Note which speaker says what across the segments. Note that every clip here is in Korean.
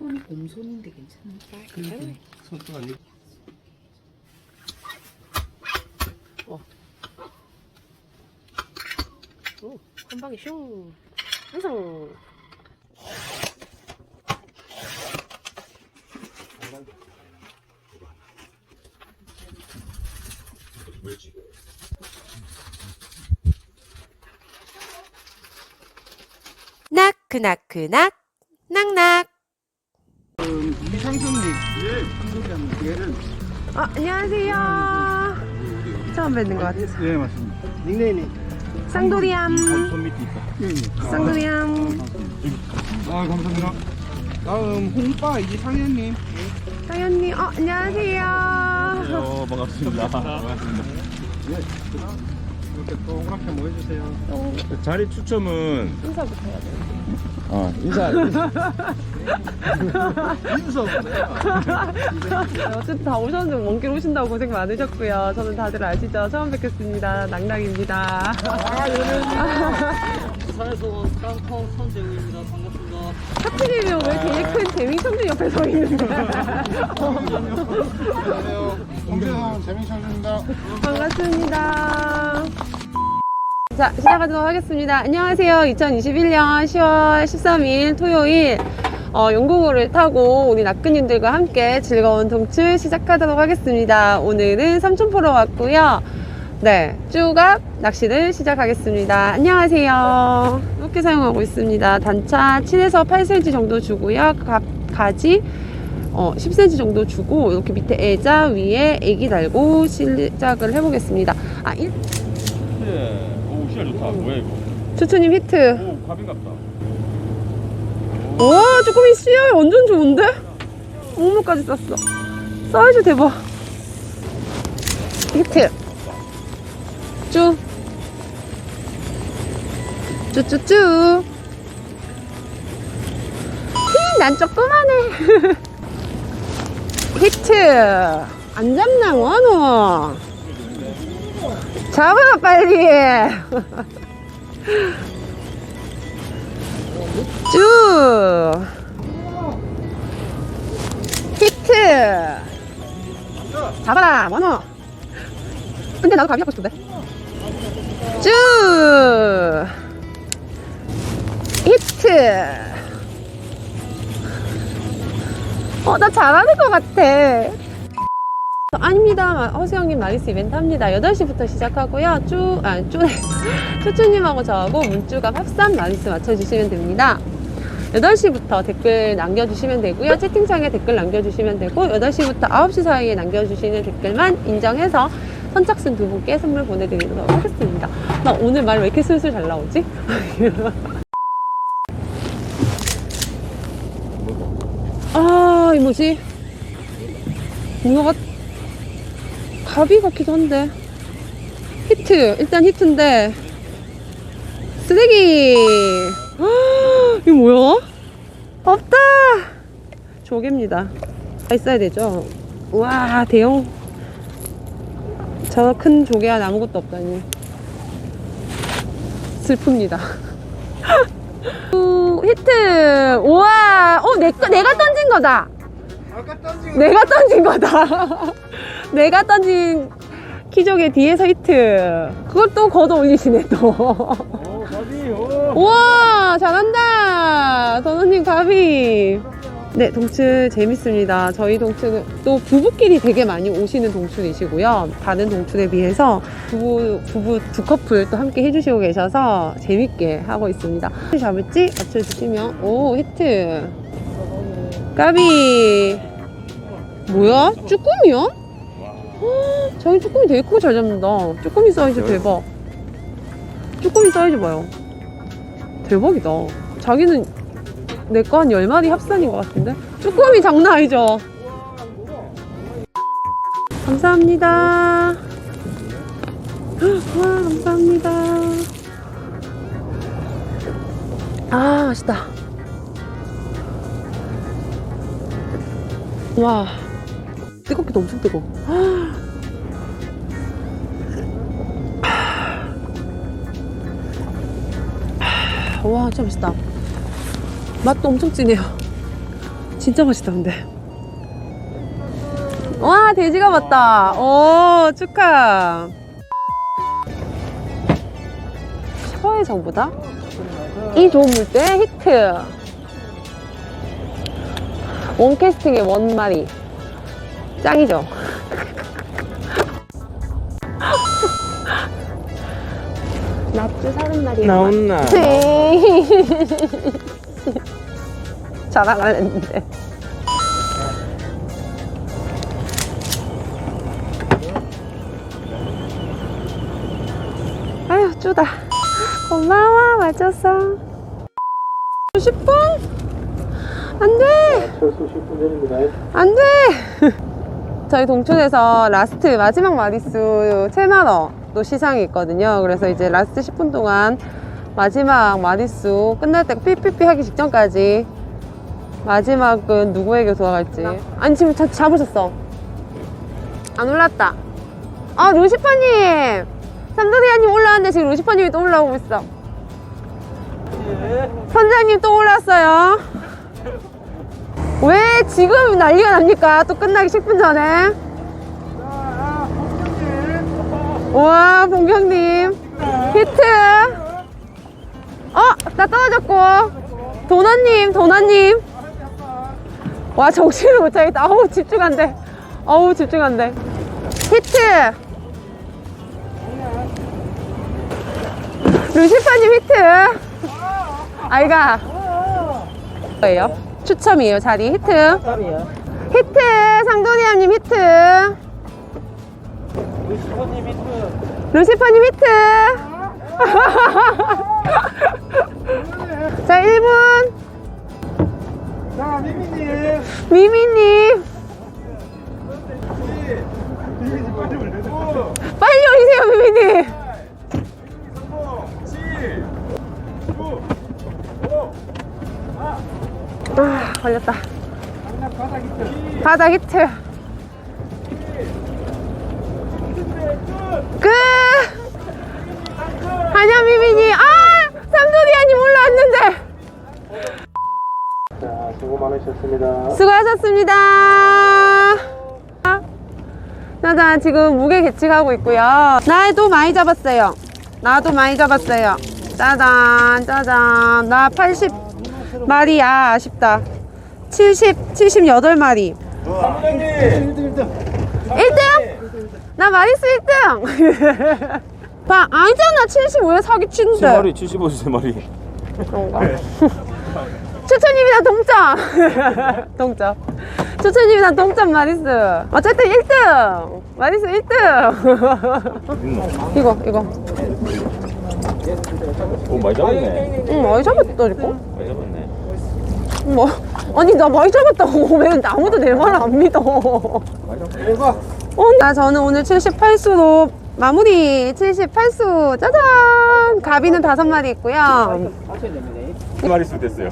Speaker 1: 손이 곰손인데 괜찮아.
Speaker 2: 그러니까 손도 아니고
Speaker 3: 오, 한 방에 슝. 완성. 나크나크낙 낙낙.
Speaker 2: 이상성님 소개하는 얘는
Speaker 3: 아, 안녕하세요. 처음 뵙는 것 같아서.
Speaker 2: 예 맞습니다. 닉네임이
Speaker 3: 쌍도리암.
Speaker 2: 손 밑에 있다. 예.
Speaker 3: 쌍도리암.
Speaker 2: 아 감사합니다. 다음 홍빠 이상현님.
Speaker 3: 사연님, 어, 안녕하세요.
Speaker 4: 어, 반갑습니다. 반갑습니다.
Speaker 2: 이렇게 동그랗게 모여주세요.
Speaker 4: 자리 추첨은
Speaker 3: 인사부터 해야 돼.
Speaker 4: 어, 인사.
Speaker 3: 네, 어쨌든 다 오셨는데 먼 길 오신다고 고생 많으셨고요. 저는 다들 아시죠? 처음 뵙겠습니다. 낙낙입니다.
Speaker 5: 부산에서 깡통 선재우입니다. 반갑습니다.
Speaker 3: 하필이면 왜 제일 큰 재민청준 옆에 서 있는 거야?
Speaker 2: 안녕하세요. 홍대성 재민철입니다.
Speaker 3: 반갑습니다. 자, 시작하도록 하겠습니다. 안녕하세요. 2021년 10월 13일 토요일 어, 영국호를 타고 우리 낙근님들과 함께 즐거운 동출 시작하도록 하겠습니다. 오늘은 삼촌포로 왔고요. 네, 쭈갑 낚시를 시작하겠습니다. 안녕하세요. 이렇게 사용하고 있습니다. 단차 7에서 8cm 정도 주고요. 가, 가지 어, 10cm 정도 주고 이렇게 밑에 애자 위에 애기 달고 시작을 해보겠습니다. 아, 일,
Speaker 4: 네. 오, 시야 좋다. 뭐야, 이거?
Speaker 3: 추추님 히트.
Speaker 4: 오, 갑인갑다.
Speaker 3: 와, 조금 씨알 완전 좋은데? 목목까지 쌌어. 사이즈 대박. 히트. 쭈. 쭈쭈쭈. 히, 난 조그만해. 히트. 안 잡나, 원호. 잡아, 빨리. 쭉 히트 잡아라 원호 근데 나도 밥이 잡고 싶은데 쭉 히트 어나 잘하는 것 같아 아닙니다. 허수영님 나리스 이벤트 합니다. 8시부터 시작하고요. 쭈, 아, 쭈, 쭈쭈님하고 저하고 문쭈가 합산 나리스 맞춰주시면 됩니다. 8시부터 댓글 남겨주시면 되고요. 채팅창에 댓글 남겨주시면 되고, 8시부터 9시 사이에 남겨주시는 댓글만 인정해서 선착순 두 분께 선물 보내드리도록 하겠습니다. 나 오늘 말 왜 이렇게 슬슬 잘 나오지? 아, 이 뭐지? 문어가 갑이 같기도 한데 히트 일단 히트인데 쓰레기 아, 이거 뭐야? 없다. 조개입니다. 다 있어야 되죠? 우와 대형. 저 큰 조개 한 아무것도 없다니. 슬픕니다. 우, 히트. 우와 어 내, 거- 내가 던진 거다. 내가 던진 거다. 내가 던진 키조개 뒤에서 히트. 그걸 또 걷어 올리시네, 또. 우와, 잘한다. 전원님 가비. 네, 동출 재밌습니다. 저희 동출은 또 부부끼리 되게 많이 오시는 동출이시고요. 다른 동출에 비해서 부부, 부부 두 커플 또 함께 해주시고 계셔서 재밌게 하고 있습니다. 잡을지 맞춰주시면, 오, 히트. 까비. 뭐야? 쭈꾸미야? 헉, 자기 쭈꾸미 되게 크고 잘 잡는다. 쭈꾸미 사이즈 대박. 쭈꾸미 사이즈 봐요. 대박이다. 자기는 내 거 한 10마리 합산인 것 같은데? 쭈꾸미 장난 아니죠? 감사합니다. 와, 감사합니다. 아, 맛있다. 와, 뜨겁기도 엄청 뜨거워. 와, 진짜 맛있다. 맛도 엄청 진해요. 진짜 맛있다 근데. 와 돼지가 맞다. 오 축하. 혀의 정보다? 이 좋은 물때 히트. 원캐스팅의 원마리 짱이죠 납주 사는 날이
Speaker 2: 나온나.
Speaker 3: 자랑을 했는데. 아휴 쭈다. 고마워 맞았어. 10분? 안돼! 안돼! 저희 동촌에서 라스트 마지막 마리수 7만 원 도 시상이 있거든요. 그래서 이제 라스트 10분 동안 마지막 마리수 끝날 때 삐삐삐 하기 직전까지 마지막은 누구에게 돌아갈지. 아니 지금 자, 잡으셨어. 안 올랐다. 아 루시파님! 삼도리아님 올라왔는데 지금 루시파님이 또 올라오고 있어. 선장님 또 올랐어요. 왜 지금 난리가 납니까? 또 끝나기 10분 전에 와 봉경님. 히트. 어? 나 떨어졌고. 도나님 도나님. 와 정신을 못 차겠다. 어우 집중 안 돼 어우 집중 안 돼 히트. 루시파님 히트. 아이가. 뭐예요? 추첨이에요 자리. 히트. 히트. 상도리아님 히트 루시파님 히트! 자 1분
Speaker 2: 자, 미미님.
Speaker 3: 미미님.
Speaker 2: 미미님. 빨리 올려줘.
Speaker 3: 빨리 오세요 미미님. 아 걸렸다. 바닥 히트 끝 한여 미미님 아 삼도리아님 올라왔는데
Speaker 2: 자, 수고 많으셨습니다.
Speaker 3: 수고하셨습니다. 짜잔, 지금 무게 계측하고 있고요. 나도 많이 잡았어요. 나도 많이 잡았어요. 짜잔, 짜잔. 나 80마리야. 아쉽다. 70, 78마리. 1등? 나 마리스 1등! 봐, 아니잖아. 75에 사기친데.
Speaker 4: 3마리 75, 3마리.
Speaker 3: 그런가? 추천님이랑 동점! 동점. 추천님이랑 동점 마리스. 어쨌든 1등! 마리스 1등!
Speaker 4: 있노?
Speaker 3: 이거, 이거.
Speaker 4: 오, 많이 잡았네.
Speaker 3: 응, 많이 잡았다니까?
Speaker 4: 많이 잡았네.
Speaker 3: 뭐, 아니, 나 많이 잡았다고. 왜 아무도 내 말을 안 믿어. 어, 나 저는 오늘 78수로 마무리 78수. 짜잔! 가비는 5마리 있고요.
Speaker 4: 몇 마리 수 됐어요.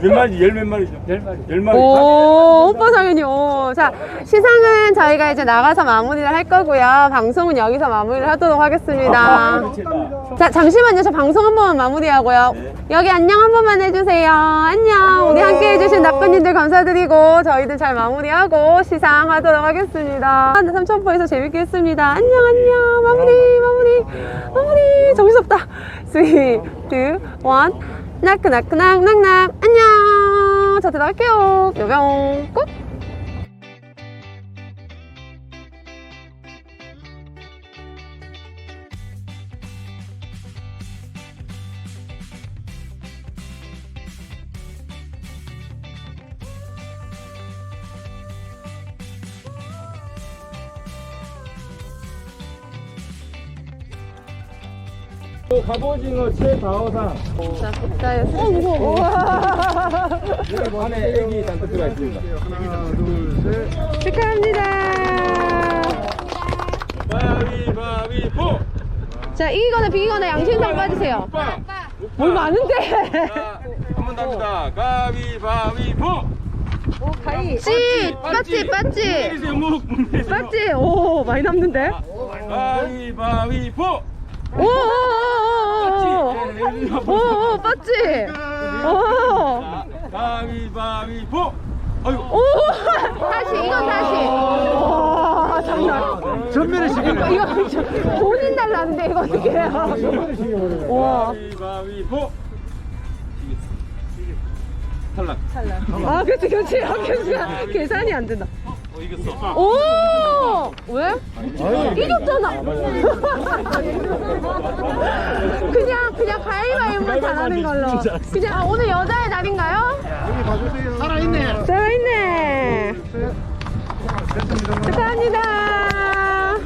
Speaker 4: 몇 마리, 열몇 마리죠? 열 마리. 열 마리.
Speaker 3: 오, 오빠 당연히. 오. 자, 시상은 저희가 이제 나가서 마무리를 할 거고요. 방송은 여기서 마무리를 하도록 하겠습니다. 자, 잠시만요. 저 방송 한 번만 마무리하고요. 여기 안녕 한 번만 해주세요. 안녕. 우리 함께 해주신 낙근님들 감사드리고, 저희들 잘 마무리하고 시상하도록 하겠습니다. 삼천포에서 재밌게 했습니다. 안녕, 안녕. 마무리, 마무리, 마무리. 정신없다. 3, 2, 1. 나크나크낙낙낙. 안녕. 자, 들어갈게요. 뾰병. 꾹.
Speaker 4: 갑오징어 최다어상.
Speaker 3: 자, 국자에서. 어, 무서워. 우와.
Speaker 4: 안에 애기 잔뜩 들어가 있습니다.
Speaker 2: 하나, 둘, 셋.
Speaker 3: 축하합니다.
Speaker 4: 바위바위보!
Speaker 3: 자, 이기거나 비기거나 양심상 빠지세요.
Speaker 4: 빵!
Speaker 3: 뭘 많은데?
Speaker 4: 한번 더 합니다. 가위바위보!
Speaker 3: 씨, 빠찌, 빠찌.
Speaker 4: 내리세요, 묵! 묵 내리세요.
Speaker 3: 빠찌. 오, 많이 남는데?
Speaker 4: 가위바위보!
Speaker 3: 오, 오, 오, 오, 오, 오.
Speaker 4: 가 가위바위보. 아이고.
Speaker 3: 오! 다시, 이건 다시. 와, 장난.
Speaker 2: 전면에 시계.
Speaker 3: 이거, 이거 저- 본인 달라는데, 이거 어떻게 해요? 와.
Speaker 4: 가위바위보. 탈락.
Speaker 3: 아, 그치, 그치. 아, 계산, 계산이 안 된다.
Speaker 4: 어, 이겼어.
Speaker 3: 오! 왜? 이겼잖아. 그냥, 그냥 가위바위보만 잘하는 걸로. 그냥, 아, 오늘 여자의 날인가요?
Speaker 2: 여기 봐주세요. 살아있네.
Speaker 3: 살아있네. 축하합니다.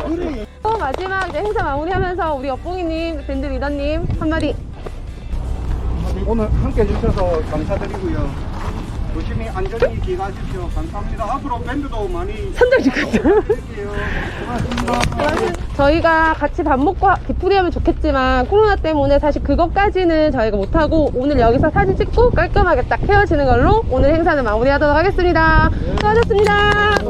Speaker 3: 또 마지막 이제 행사 마무리하면서 우리 옆봉이님, 밴드 리더님 한마디.
Speaker 2: 오늘 함께 해주셔서 감사드리고요. 안전히 귀가하십시오. 감사합니다. 앞으로 밴드도 많이
Speaker 3: 선장 죽겠어.
Speaker 2: 할게요. 고맙습니다.
Speaker 3: 저희가 같이 밥 먹고 디프리 하면 좋겠지만 코로나 때문에 사실 그것까지는 저희가 못하고 오늘 여기서 사진 찍고 깔끔하게 딱 헤어지는 걸로 오늘 행사는 마무리하도록 하겠습니다. 수고하셨습니다.